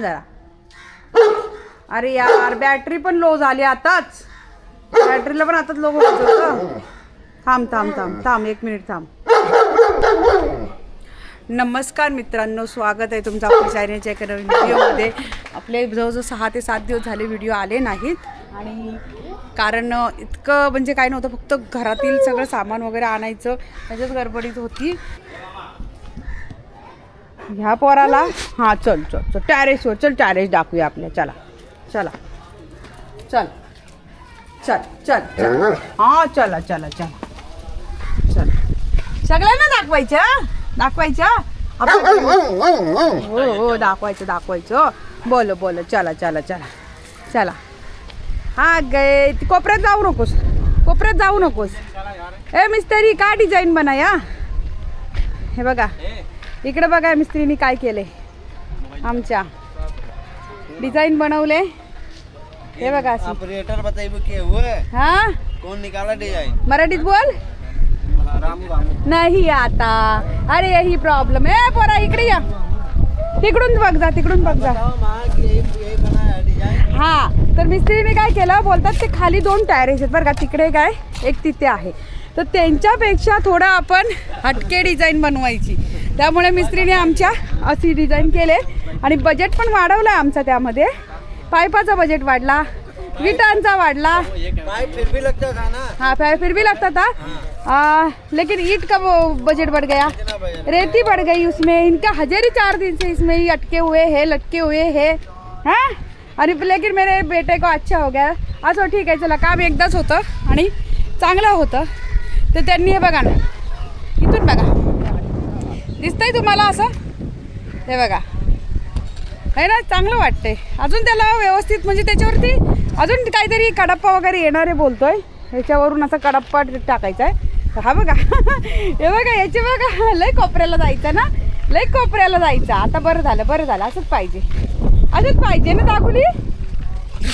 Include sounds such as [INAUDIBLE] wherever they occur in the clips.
थांब जरा. अरे यार बॅटरी पण लो झाली आताच. बॅटरीला पण आताच लो होत होतं. थांब थांब थांब थांब एक मिनिट थांब. नमस्कार मित्रांनो स्वागत आहे तुमचं आपल्या चॅनलच्या एका नवीन व्हिडिओमध्ये आपले जवळजवळ सहा ते सात दिवस झाले व्हिडिओ आले नाहीत. आणि कारण इतकं म्हणजे काय नव्हतं फक्त घरातील सगळं सामान वगैरे आणायचं त्याच्याच गडबडीत होती. ह्या पोराला? हां चल चल चल. टॅरेसवर चल टॅरेस दाखवूया आपल्या. चला चला. चल. चल चल चल. हां चला चला चला. चल. सगळ्यांना दाखवायचं हं? दाखवायचं आपण- हो हो दाखवायचं दाखवायचं. बोल बोल. चला चला चला. चला. हा गे ती कोपऱ्यात जाऊ नकोस. कोपऱ्यात जाऊ नकोस. ए मिस्त्री काय डिझाईन बनाया? हे बघा. इकडे बघा मिस्त्रीनी काय केले? आमच्या. डिझाईन बनवले. हे बघा हा? निकाला डिजाइन मराठीत बोल. नाही आता. अरे यही प्रॉब्लेम आहे पोरा इकडे या. तिकडून बघ जा तिकडून बघ जा. है हा तर मिस्त्रीने काय केलं? बोलतात ते खाली दोन टायरेस आहेत बरं का तिकडे काय? एक तिथे आहे. तर त्यांच्यापेक्षा थोडं आपण हटके डिझाईन बनवायची. त्यामुळे मिस्त्रीने आमच्या अशी डिझाईन केले. आणि बजेट पण वाढवलं आहे आमचा त्यामध्ये. पाईपाचा बजेट वाढला. विटांचा वाढला. हा फिर हाँ फिर फिर भी लगता था आ, लेकिन ईट का वो बजट बढ़ गया. रेती बढ़ गई उसमें. इनका हजेरी चार दिन से इसमें ही अटके हुए है लटके हुए है. हाँ? आणि लेकिन मेरे बेटे को अच्छा हो गया. असं ठीक आहे चला काम एकदाच होतं आणि चांगलं होतं. तर त्यांनी हे बघा ना नाही तुम्हाला असं? हे बघा. आहे ना चांगलं वाटतंय. अजून त्याला व्यवस्थित म्हणजे त्याच्यावरती अजून काहीतरी कडप्पा वगैरे येणार आहे बोलतोय. ह्याच्यावरून असा कडप्पा टाकायचा आहे. हा बघा. हे बघा याचे बघा. लय कोपऱ्याला जायचं ना? लय कोपऱ्याला जायचं. आता बरं झालं बरं झालं. असंच पाहिजे. असंच पाहिजे ना दाखवली?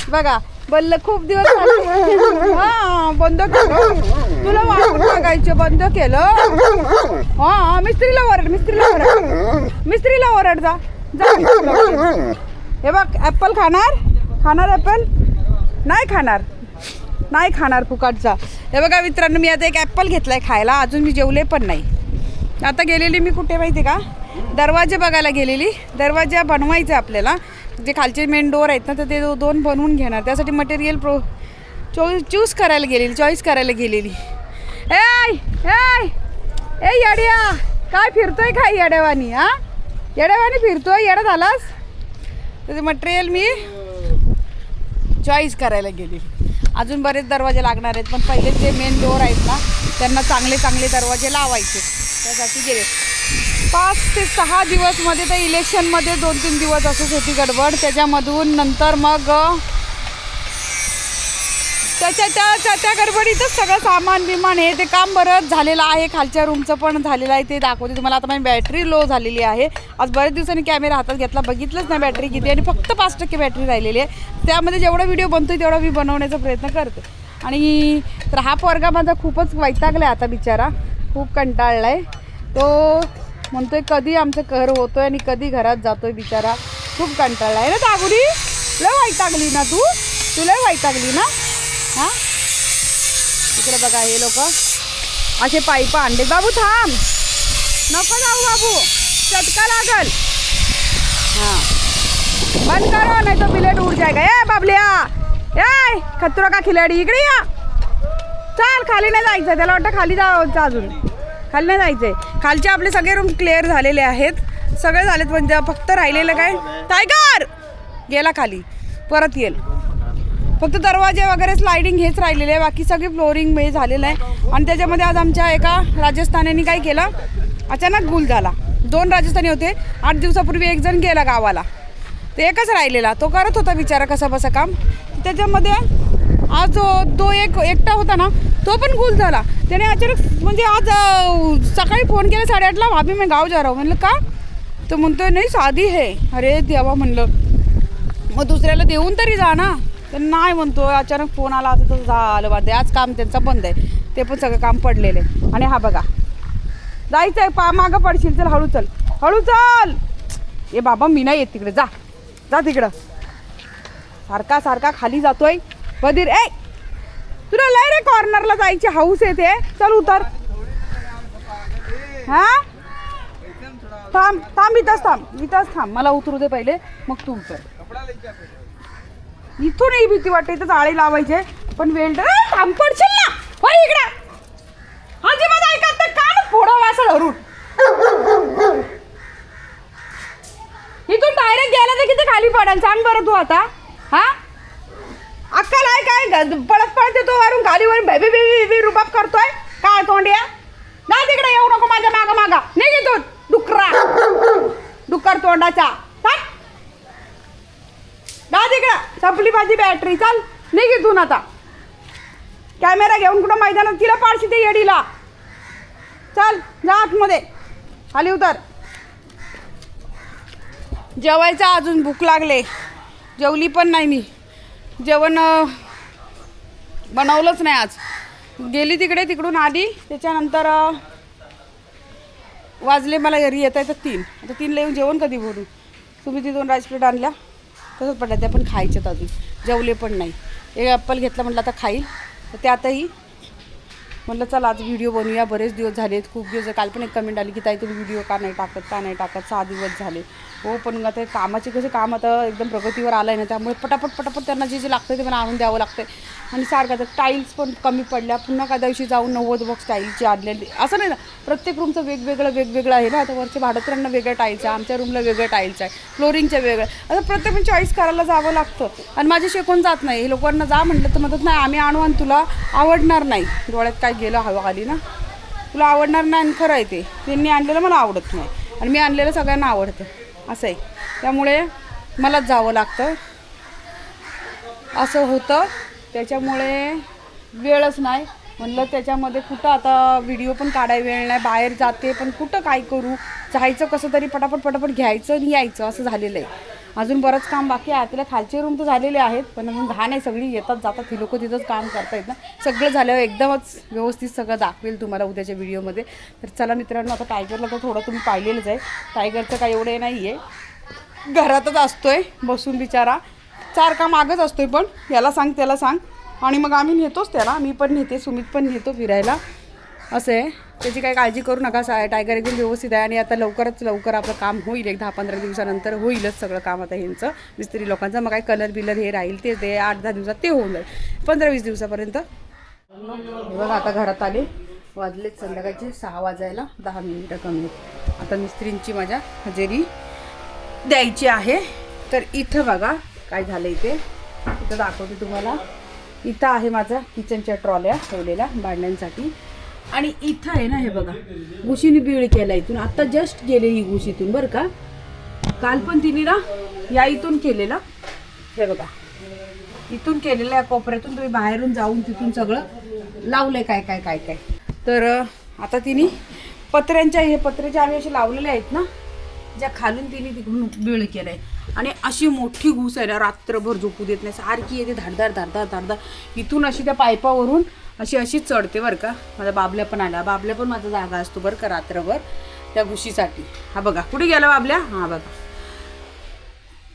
बघा. बोललं खूप दिवस झाले. हा बंद केलं. तुला वापरून बघायचं बंद केलं. हा मिस्त्रीला ओरड मिस्त्रीला ओरड. मिस्त्रीला ओरड जा. जा मिस्त्रीला ओरड. हे बघ ॲपल खाणार? खाणार ॲपल? नाही खाणार. नाही खाणार फुकटचा हे बघा मित्रांनो मी आता एक ॲपल घेतलाय खायला. अजून मी जेवले पण नाही. आता गेलेली मी कुठे माहिती का? दरवाजे बघायला गेलेली. दरवाजा बनवायचा आपल्याला. जे खालचे मेन डोर आहेत ना तर ते दोन बनवून घेणार. त्यासाठी मटेरियल प्रो चो चूज करायला गेलेली चॉईस करायला गेलेली. ए ए ए येड्या! काय फिरतोय काय येड्यावानी हा? येड्यावानी फिरतोय येडा झालास? त्याचं मटेरियल मी चॉईस करायला गेली अजून बरेच दरवाजे लागणार आहेत पण पहिले जे मेन डोअर आहेत ना त्यांना चांगले चांगले दरवाजे लावायचे. त्यासाठी गेले. पाच ते सहा दिवसमध्ये तर इलेक्शनमध्ये दोन तीन दिवस असंच होती गडबड. त्याच्यामधून नंतर मग त्याच्या त्या त्या त्या गडबडीतच सगळं सामान बिमान हे ते काम बरंच झालेलं आहे. खालच्या रूमचं पण झालेलं आहे ते दाखवते तुम्हाला. आता माझी बॅटरी लो झालेली आहे. आज बऱ्याच दिवसांनी कॅमेरा हातात घेतला. बघितलंच नाही बॅटरी किती आणि फक्त पाच टक्के बॅटरी राहिलेली आहे. त्यामध्ये जेवढा व्हिडिओ बनतो तेवढा मी बनवण्याचा प्रयत्न करते. आणि तर हा पोरगा माझा खूपच वैतागला आहे आता बिचारा. खूप कंटाळला आहे तो म्हणतोय कधी आमचं घर होतोय आणि कधी घरात जातोय बिचारा. खूप कंटाळला आहे ना दागुरी लय वैतागली ना तू? तुला वैतागली ना? हां? इकडे बघा हे लोक. असे पाईप आणले बाबू थांब. नको जाऊ बाबू. चटका लागल. हां. बंद करो नाही तो बिलेट उड जाएगा ए बाबल्या. ए खतरो का खिलाडी? इकडे या. चाल खाली नाही जायचं त्याला वाटतं खाली जायचं अजून. खाली नाही जायचंय. खालचे आपले सगळे रूम क्लिअर झालेले आहेत. सगळे झालेत म्हणजे फक्त राहिलेलं काय? टायगर गेला खाली. परत येईल. फक्त दरवाजे वगैरे स्लायडिंग हेच राहिलेले आहे. बाकी सगळे फ्लोरिंग हे झालेलं आहे. आणि त्याच्यामध्ये आज आमच्या एका राजस्थान्यांनी काय केलं? अचानक गुल झाला. दोन राजस्थानी होते. आठ दिवसापूर्वी एक जण गेला गावाला. ते एकच राहिलेला. तो करत होता बिचारा कसा बसा काम. त्याच्यामध्ये आज तो एक एकटा होता ना तो पण गुल झाला. त्याने अचानक म्हणजे आज सकाळी फोन केला साडेआठला भाभी मी गाव जा रहा म्हणलं का? तो म्हणतो नाही साधी हे. अरे देवा म्हणलं. मग दुसऱ्याला देऊन तरी जा ना. तर नाही म्हणतो अचानक फोन आला आता तर झालं बंद आहे आज काम त्यांचं बंद आहे. ते पण सगळं काम पडलेलं आहे. आणि हा बघा. जायचं आहे पा मागं पडशील चल हळू चल. हळू चल! ए बाबा मी नाही येत तिकडे. जा. जा तिकडं. सारखा सारखा खाली जातोय. बधीर ए! तुला लय रे कॉर्नरला जायची हाऊस येते चल उतर. हा? थांब थांब इथंच थांब. इथंच थांब. मला उतरू दे पहिले. मग तू उतर. इथूनही भीती वाटते इथं आळे लावायचे. पण वेल्डर थांब पडशील ना? हो इकडं. अजिबात ऐकत तर कान फोडव असं धरून. इथून डायरेक्ट गेला तर किती खाली पडाल? सांग बरं तू आता. हा? अक्कल आहे काय? पळत पळत येतो वरून खाली वरून बेबी बेबी बेबी रुबाब करतोय. काय तोंडिया. ना तिकडे येऊ नको माझ्या मागा मागा. नाही घेतो डुकरा. डुक्कर तोंडाचा ना तिकडं. संपली माझी बॅटरी चाल नाही घेतून आता. कॅमेरा घेऊन कुठं मैदानात? तिला पाडशी ते येडीला. चल जा आतमध्ये. खाली उतर. जेवायचं अजून भूक लागले. जेवली पण नाही मी. जेवण बनवलंच नाही आज. गेली तिकडे तिकडून आली. त्याच्यानंतर वाजले मला घरी येता तर तीन. आता तीनला येऊन जेवण कधी भरून? तुम्ही ती दोन राईस प्लेट आणल्या? तसंच पडल्या त्या पण खायच्यात अजून. जेवले पण नाही. एक ॲप्पल घेतला म्हटलं आता खाईल. तर त्यातही म्हटलं चला आज व्हिडिओ बनवूया. बरेच दिवस झालेत खूप दिवस काल पण एक कमेंट आली की ताई तुम्ही व्हिडिओ का नाही टाकत का नाही टाकत? सहा दिवस झाले. हो पण आता कामाचे कसे काम आता एकदम प्रगतीवर आलं आहे ना त्यामुळे पटापट पटापट त्यांना जे जे लागतं ते मला आणून द्यावं लागतं आणि सारखं तर टाईल्स पण कमी पडल्या. पुन्हा का दिवशी जाऊन नव्वद बॉक्स टाईल्सचे आणलेली. असं नाही ना प्रत्येक रूमचं वेगवेगळं वेगवेगळं आहे ना. आता वरचे भाडत्रांना वेगळ्या टाईल्स आहे आमच्या रूमला वेगळं टाईल्स आहे. फ्लोरिंगच्या वेगळं असं प्रत्येक चॉईस करायला जावं लागतं. आणि माझे शिकून जात नाही. हे लोकांना जा म्हटलं तर म्हणतात नाही. आम्ही आणू आणि तुला आवडणार नाही. डोळ्यात काय गेलं हवा आली ना तुला आवडणार नाही खरं आहे ते. त्यांनी आणलेलं मला आवडत नाही. आणि मी आणलेलं सगळ्यांना आवडतं. असं आहे. त्यामुळे मलाच जावं लागतं. असं होतं. त्याच्यामुळे वेळच नाही. म्हणलं त्याच्यामध्ये कुठं आता व्हिडिओ पण काढाय वेळ नाही. बाहेर जाते पण कुठं काय करू? जायचं कसं तरी पटापट पटापट घ्यायचं आणि यायचं. असं झालेलं आहे. अजून बरंच काम बाकी आहे. तिला खालचे रूम तर झालेले आहेत पण अजून घाण आहे. सगळी येतात जातात. ही लोकं तिथंच काम करतायत ना सगळं झाल्यावर एकदमच व्यवस्थित सगळं दाखवेल तुम्हाला उद्याच्या व्हिडिओमध्ये. तर चला मित्रांनो आता टायगरला तर थोडं तुम्ही पाहिलेलंच आहे. टायगरचं काही एवढं नाही आहे घरातच असतोय बसून बिचारा. चार काम मागच असतोय पण. याला सांग त्याला सांग. आणि मग आम्ही नेतोच त्याला. मी पण नेते सुमित पण नेतो फिरायला. असं आहे. त्याची काही काळजी करू नका सा टायगर एकदम व्यवस्थित आहे आणि आता लवकरच लवकर आपलं काम होईल. एक दहा पंधरा दिवसानंतर होईलच सगळं काम आता ह्यांचं. मिस्त्री लोकांचं मग काय कलर बिलर हे राहील ते ते आठ दहा दिवसात ते होऊन जाईल. पंधरा वीस दिवसापर्यंत. बघा आता घरात आले. वाजलेत संध्याकाळचे सहा वाजायला दहा मिनिटं कमी आता मिस्त्रींची माझ्या हजेरी द्यायची आहे. तर इथं बघा काय झालं इथे इथं दाखवते तुम्हाला. इथं आहे माझा किचनच्या ट्रॉल्या ठेवलेल्या भांड्यांसाठी. आणि इथं आहे ना हे बघा गुशीने बीळ केला इथून. आता जस्ट गेले ही गुशीतून बरं का. काल पण तिने ना या इथून केलेलं. हे बघा इथून केलेलं या कोपऱ्यातून तुम्ही बाहेरून जाऊन तिथून सगळं लावलंय काय काय काय काय. तर आता तिने पत्र्यांच्या हे पत्र्याचे आम्ही असे लावलेले आहेत ना ज्या खालून तिने तिकडून बिळ केलंय. आणि अशी मोठी घुस आहे ना रात्रभर झोपू देत नाही. सारखी येते धाडधार धाडधार धाडधार इथून अशी त्या पायपावरून अशी अशी चढते बरं का. माझा बाबल्या पण आला बाबल्या पण माझा जागा असतो बरं का रात्रभर त्या घुशीसाठी. हा बघा कुठे गेला बाबल्या? हा बघा.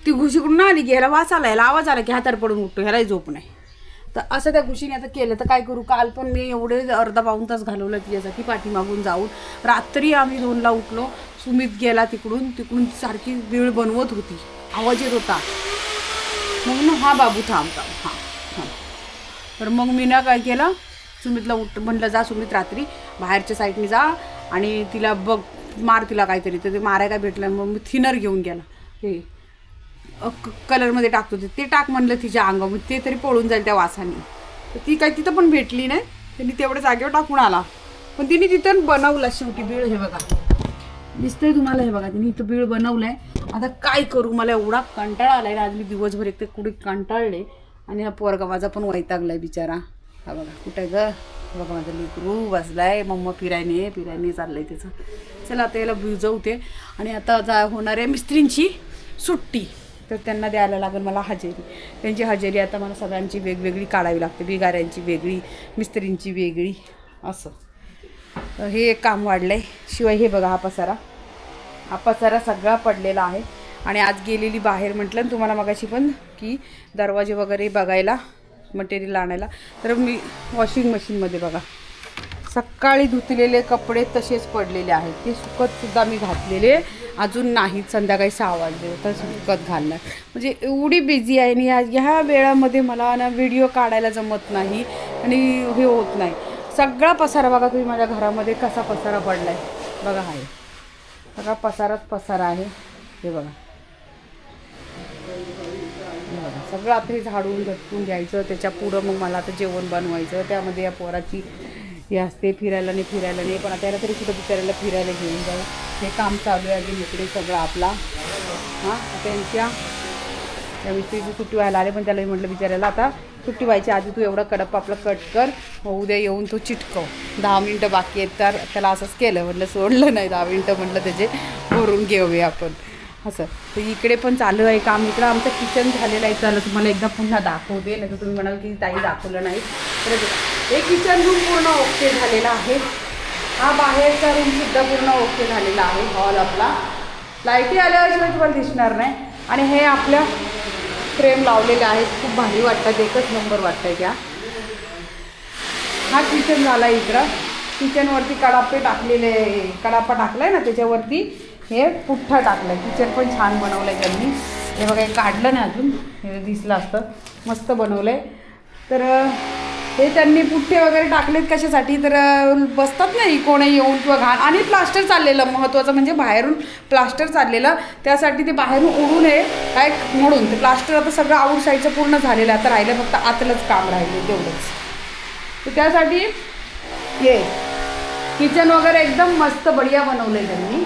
ती घुशीकडून आली? की ह्याला वास आला ह्याला आवाज आला की हातार पडून उठतो. ह्यालाही झोप नाही. तर असं त्या गुशीने आता केलं तर काय करू? काल पण मी एवढे अर्धा पाऊन तास घालवलं तिच्यासाठी पाठीमागून जाऊन. रात्री आम्ही दोनला उठलो. सुमित गेला तिकडून. तिकडून सारखी वेळ बनवत होती. आवाज येत होता. मग ना हा बाबू थांब थांब हां हां तर मग मी ना काय केलं? सुमितला उठ म्हणलं जा सुमित रात्री बाहेरच्या साईडने जा आणि तिला बघ मार तिला काहीतरी. तर ते माराय काय भेटलं. मग मी थिनर घेऊन गेला. हे कलरमध्ये टाकतो ते ते टाक म्हणलं तिच्या अंगामध्ये म्हणजे ते तरी पळून जाईल त्या वासाने. तर ती काय तिथं पण भेटली नाही. त्यांनी तेवढ्या जागेवर टाकून आला. पण तिने तिथं बनवला शेवटी बीळ हे बघा. दिसतंय तुम्हाला हे बघा तिने इथं बीळ बनवलंय. आता काय करू मला एवढा कंटाळा आलाय ना आज मी दिवसभर एक ते कुठे कंटाळले. आणि हा पोरगा माझा पण वैतागलाय बिचारा. हा बघा कुठे ग? बघा माझा लेकरू बसलाय मम्मा फिरायने फिरायने चाललंय त्याचं. चला आता याला भिजवते. आणि आता जा होणार आहे मिस्त्रींची सुट्टी. तर त्यांना द्यायला लागेल मला हजेरी. त्यांची हजेरी आता मला सगळ्यांची वेगवेगळी काढावी लागते. बिगाऱ्यांची वेगळी मिस्त्रींची वेगळी असं. हे एक काम वाढलं आहे शिवाय हे बघा हा पसारा. हा पसारा सगळा पडलेला आहे. आणि आज गेलेली बाहेर म्हटलं ना तुम्हाला मगाशी पण की दरवाजे वगैरे बघायला मटेरियल आणायला. तर मी वॉशिंग मशीनमध्ये बघा. सकाळी धुतलेले कपडे तसेच पडलेले आहेत. ते सुकतसुद्धा मी घातलेले. अजून नाहीत संध्याकाळी सहा वाजले तर सुकत घालणार. म्हणजे एवढी बिझी आहे आणि ह्या ह्या वेळामध्ये मला ना व्हिडिओ काढायला जमत नाही आणि हे होत नाही. सगळा पसारा बघा तुम्ही माझ्या घरामध्ये कसा पसारा पडला आहे बघा आहे सगळा पसाराच पसारा आहे. हे बघा. हे बघा. सगळं आता हे झाडून झटकून घ्यायचं त्याच्या पुढं मग मला आता जेवण बनवायचं त्यामध्ये या पोराची हे असते फिरायला नाही फिरायला नाही पण आता याला तरी कुठं बिचारायला फिरायला घेऊन जाऊ. हे काम चालू आहे अजून इकडे सगळं आपला. हां त्यांच्या त्या मिस्त्रीची सुट्टी व्हायला आले पण त्याला मी म्हटलं बिचारायला आता सुट्टी व्हायची आधी तू एवढा कडप आपलं कट कर उद्या येऊन तू चिटकव. दहा मिनटं बाकी आहेत तर त्याला असंच केलं म्हटलं सोडलं नाही दहा मिनटं म्हटलं त्याचे भरून घेऊया आपण. असं. तर इकडे पण चालू आहे काम इकडं आमचं किचन झालेलं आहे चालू तुम्हाला एकदा पुन्हा दाखवते नाही तर तुम्ही म्हणाल की ताई दाखवलं नाही. हे किचन रूम पूर्ण ओके झालेला आहे. हा बाहेरचा रूम सुद्धा पूर्ण ओके झालेला आहे हॉल आपला. लाईटी आल्याशिवाय तुम्हाला दिसणार नाही. आणि हे आपल्या फ्रेम लावलेले आहेत. खूप भारी वाटतात. एकच नंबर वाटतं त्या. हा किचन झाला इकडं. किचनवरती कडापे टाकलेले कडापा टाकलाय ना त्याच्यावरती? हे पुठ्ठा टाकलाय. किचन पण छान बनवलंय त्यांनी. हे बघा काढलं नाही अजून. हे दिसलं असतं. मस्त बनवलंय. तर हे त्यांनी पुठ्ठे वगैरे टाकलेत कशासाठी? तर बसतात नाही कोणी येऊन किंवा घाण. आणि प्लास्टर चाललेलं महत्त्वाचं म्हणजे बाहेरून प्लास्टर चाललेलं. त्यासाठी ते बाहेरून उडू नये. काय म्हणून? ते प्लास्टर आता सगळं आऊटसाईडचं पूर्ण झालेलं आहे आता राहिलं फक्त आतलंच काम राहिलं तेवढंच. तर त्यासाठी हे किचन वगैरे एकदम मस्त बढिया बनवलं आहे त्यांनी.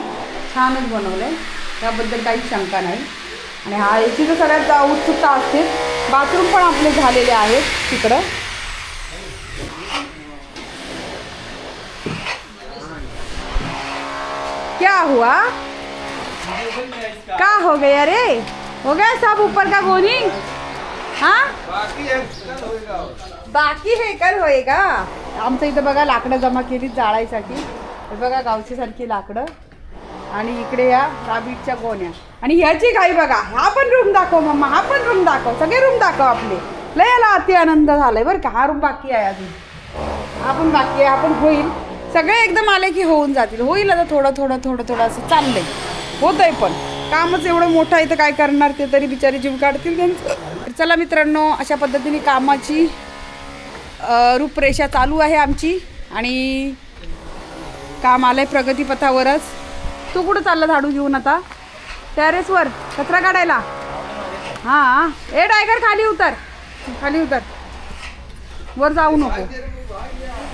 छानच बनवलं आहे त्याबद्दल काही शंका नाही. आणि हा याची तर सगळ्यात उत्सुकता असते. बाथरूम पण आपले झालेले आहेत तिकडं. क्या हुआ? का हो गया रे? हो गया सब ऊपर का गोनी हाँ? बाकी है कल होएगा। आमचं इथं बघा लाकडं जमा केली जाळायसाठी. बघा गावची सारखी लाकडं. आणि इकडे या राबीटच्या गोण्या. आणि ह्याची घाई बघा हा पण रूम दाखव मम्मा हा पण रूम दाखव सगळे रूम दाखव आपले. लय याला अति आनंद झालाय बरं का हा रूम बाकी आहे अजून. हा पण बाकी आहे हा पण होईल. सगळे एकदम आले की होऊन जातील. होईल आता थोडं थोडं थोडं थोडं असं चाललंय. होत आहे पण. कामच एवढं मोठं आहे तर काय करणार ते तरी बिचारी जीव काढतील त्यांचं. चला मित्रांनो अशा पद्धतीने कामाची रूपरेषा चालू आहे आमची. आणि काम आलं आहे प्रगतीपथावरच. तू कुठं चालला झाडू घेऊन आता? टॅरेसवर. कचरा काढायला. हां ए टायगर खाली उतर. खाली उतर. वर जाऊ नको.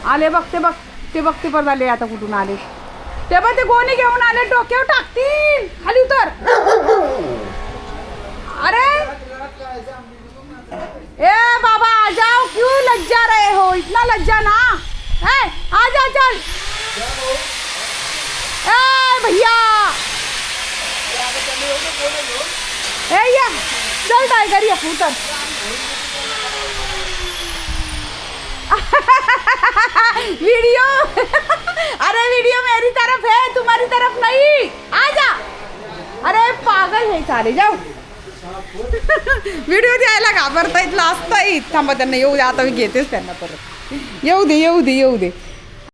आले बघ ते बघ. ते बघ ते पण आले आता कुठून आले. ते बघ ते गोणी घेऊन आले, डोक्यावर टाकतील. खाली उतर. अरे. ए बाबा आ जाओ क्यों लज्जा रहे हो, इतना लज्जा ना? है आ जा चल ए, भैया. ए, या. चल टाइगर ये, उतर. [LAUGHS] वीडियो [LAUGHS] अरे वीडियो मेरी तरफ है तुम्हारी तरफ नहीं। आ जा। अरे पागल है सारे जाओ। [LAUGHS] व्हिडिओ द्यायला घाबरतायत लाजतायत. थांबा त्यांना येऊ दे आता मी घेतेच त्यांना परत. येऊ दे येऊ दे येऊ दे.